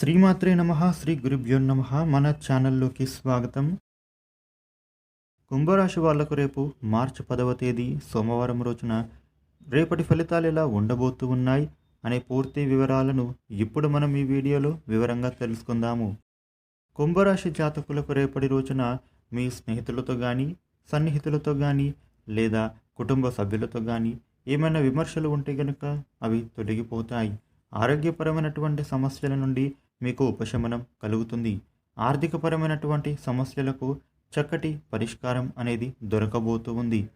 శ్రీమాత్రే నమ శ్రీ గురుభ్యో నమ. మన ఛానల్లోకి స్వాగతం. కుంభరాశి వాళ్ళకు రేపు మార్చి పదవ తేదీ సోమవారం రోజున రేపటి ఫలితాలు ఎలా ఉండబోతూ ఉన్నాయి అనే పూర్తి వివరాలను ఇప్పుడు మనం ఈ వీడియోలో వివరంగా తెలుసుకుందాము. కుంభరాశి జాతకులకు రేపటి రోజున మీ స్నేహితులతో కానీ సన్నిహితులతో కానీ లేదా కుటుంబ సభ్యులతో కానీ ఏమైనా విమర్శలు ఉంటే గనుక అవి తొలగిపోతాయి. ఆరోగ్యపరమైనటువంటి సమస్యల నుండి మీకు ఉపశమనం కలుగుతుంది. ఆర్థికపరమైనటువంటి సమస్యలకు చక్కటి పరిష్కారం అనేది దొరకబోతూ ఉంది.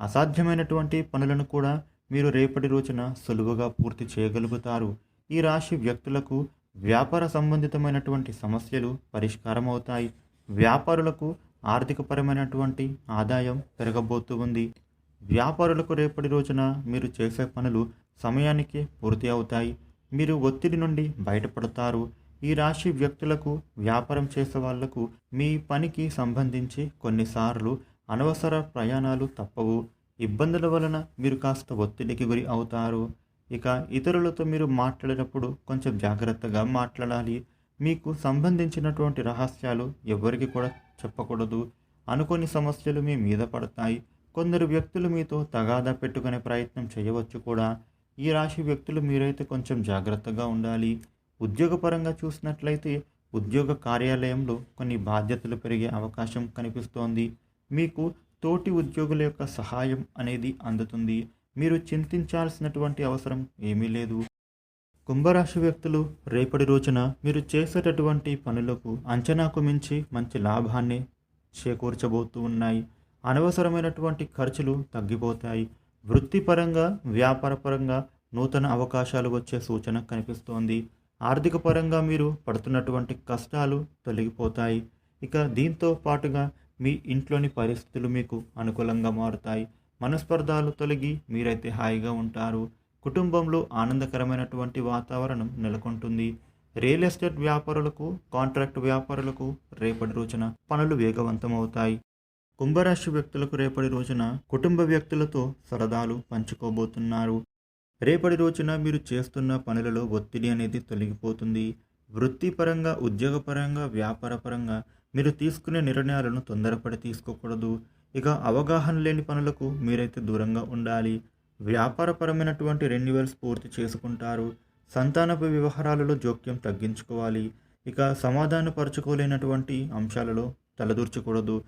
అసాధ్యమైనటువంటి పనులను కూడా మీరు రేపటి రోజున సులువుగా పూర్తి చేయగలుగుతారు. ఈ రాశి వ్యక్తులకు వ్యాపార సంబంధితమైనటువంటి సమస్యలు పరిష్కారం అవుతాయి వ్యాపారులకు ఆర్థికపరమైనటువంటి ఆదాయం పెరగబోతూ ఉంది. వ్యాపారులకు రేపటి రోజున మీరు చేసే పనులు సమయానికి పూర్తి అవుతాయి. మీరు ఒత్తిడి నుండి బయటపడతారు. ఈ రాశి వ్యక్తులకు వ్యాపారం చేసే వాళ్ళకు మీ పనికి సంబంధించి కొన్నిసార్లు అనవసర ప్రయాణాలు తప్పవు. ఇబ్బందుల వలన మీరు కాస్త ఒత్తిడికి గురి అవుతారు. ఇక ఇతరులతో మీరు మాట్లాడేటప్పుడు కొంచెం జాగ్రత్తగా మాట్లాడాలి. మీకు సంబంధించినటువంటి రహస్యాలు ఎవరికి కూడా చెప్పకూడదు. అనుకోని సమస్యలు మీ మీద పడతాయి. కొందరు వ్యక్తులు మీతో తగాదా పెట్టుకునే ప్రయత్నం చేయవచ్చు కూడా. ఈ రాశి వ్యక్తులు మీరైతే కొంచెం జాగ్రత్తగా ఉండాలి. ఉద్యోగపరంగా చూసినట్లయితే ఉద్యోగ కార్యాలయంలో కొన్ని బాధ్యతలు పెరిగే అవకాశం కనిపిస్తోంది. మీకు తోటి ఉద్యోగుల యొక్క సహాయం అనేది అందుతుంది. మీరు చింతించాల్సినటువంటి అవసరం ఏమీ లేదు. కుంభరాశి వ్యక్తులు రేపటి రోజున మీరు చేసేటటువంటి పనులకు అంచనాకు మించి మంచి లాభాన్ని చేకూర్చబోతూ ఉన్నాయి. అనవసరమైనటువంటి ఖర్చులు తగ్గిపోతాయి. వృత్తిపరంగా వ్యాపారపరంగా నూతన అవకాశాలు వచ్చే సూచన కనిపిస్తోంది. ఆర్థిక పరంగా మీరు పడుతున్నటువంటి కష్టాలు తొలగిపోతాయి. ఇక దీంతో పాటుగా మీ ఇంట్లోని పరిస్థితులు మీకు అనుకూలంగా మారుతాయి. మనస్పర్ధాలు తొలగి మీరైతే హాయిగా ఉంటారు. కుటుంబంలో ఆనందకరమైనటువంటి వాతావరణం నెలకొంటుంది. రియల్ ఎస్టేట్ వ్యాపారులకు కాంట్రాక్ట్ వ్యాపారులకు రేపటి రోజున పనులు వేగవంతమవుతాయి. కుంభరాశి వ్యక్తులకు రేపటి రోజున కుటుంబ వ్యక్తులతో సరదాలు పంచుకోబోతున్నారు. రేపటి రోజున మీరు చేస్తున్న పనులలో ఒత్తిడి అనేది తొలగిపోతుంది. వృత్తిపరంగా ఉద్యోగపరంగా వ్యాపారపరంగా మీరు తీసుకునే నిర్ణయాలను తొందరపడి తీసుకోకూడదు. ఇక అవగాహన లేని పనులకు మీరైతే దూరంగా ఉండాలి. వ్యాపారపరమైనటువంటి రెన్యువల్స్ పూర్తి చేసుకుంటారు. సంతానపు వ్యవహారాలలో జోక్యం తగ్గించుకోవాలి. ఇక సమాధానపరచుకోలేనటువంటి అంశాలలో తలదూర్చకూడదు.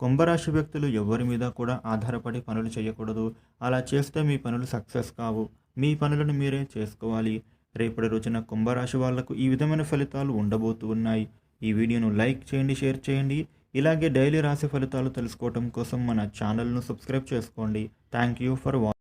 కుంభరాశి వ్యక్తులు ఎవరి మీద కూడా ఆధారపడి పనులు చేయకూడదు. అలా చేస్తే మీ పనులు సక్సెస్ కావు. మీ పనులను మీరే చేసుకోవాలి. రేపటి రోజున కుంభరాశి వాళ్ళకు ఈ విధమైన ఫలితాలు ఉండబోతు ఉన్నాయి. ఈ వీడియోను లైక్ చేయండి షేర్ చేయండి. ఇలాగే డైలీ రాశి ఫలితాలు తెలుసుకోవటం కోసం మన ఛానల్ను సబ్స్క్రైబ్ చేసుకోండి. Thank you for watching